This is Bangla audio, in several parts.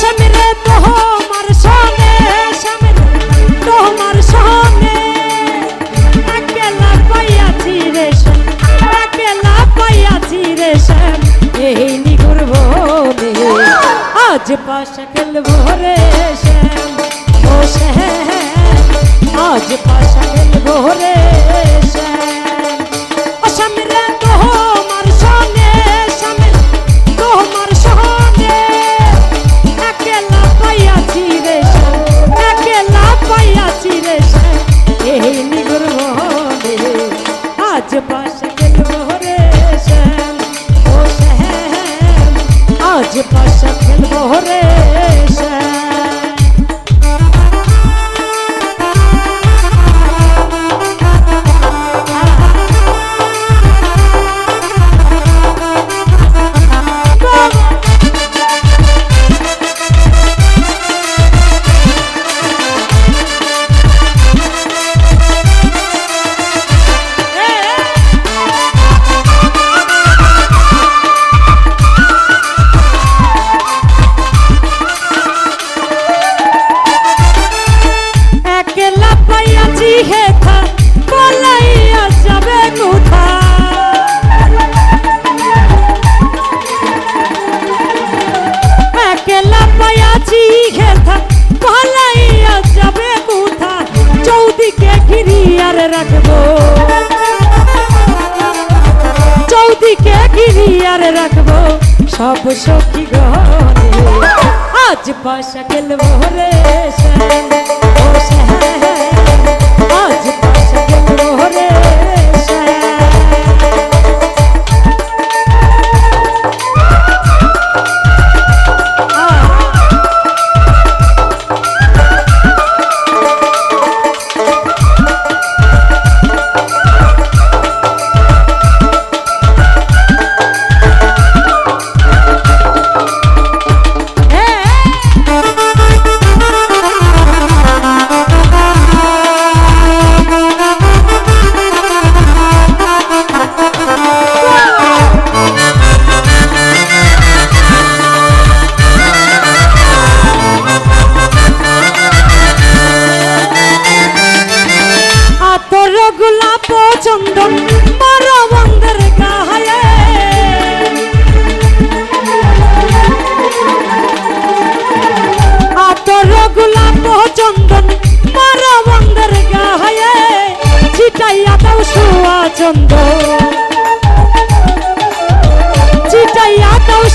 স্বামী তোমার সনে স্বামী তোমার সনে একলা পাইয়াছি রে একলা পাইয়াছি রে শ্যাম এই নিগুর বনে আজ পাশা খেলব রে। ঘিরিয়ার রাখব। চৌদিকে ঘিরিয়ার রাখব সব সখী ঘরে আজ পাশা খেলব রে শ্যাম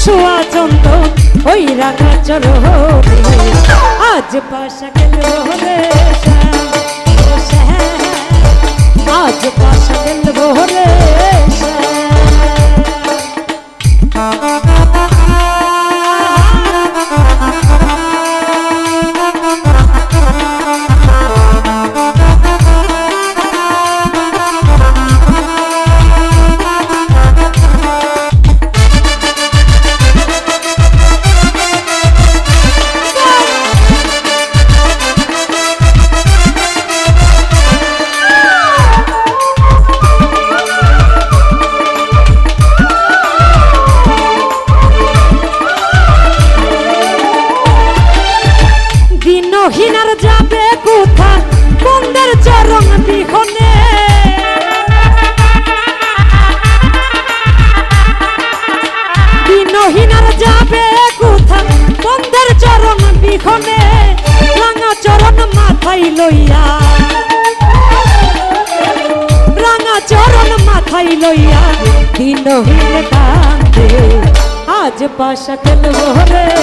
চিটাইয়া চন্দ ওই রাখা চলো আজ পাশা গেল আজ পাশা গেল বিহনে দিনহীনার যাবে কোথা? বন্দের চরণ বিহনে রাঙা চরণ মাথায় লইয়া। রাঙা চরণ মাথায় লইয়া দিনহীন কান্দে। আজ পাশা খেলব রে।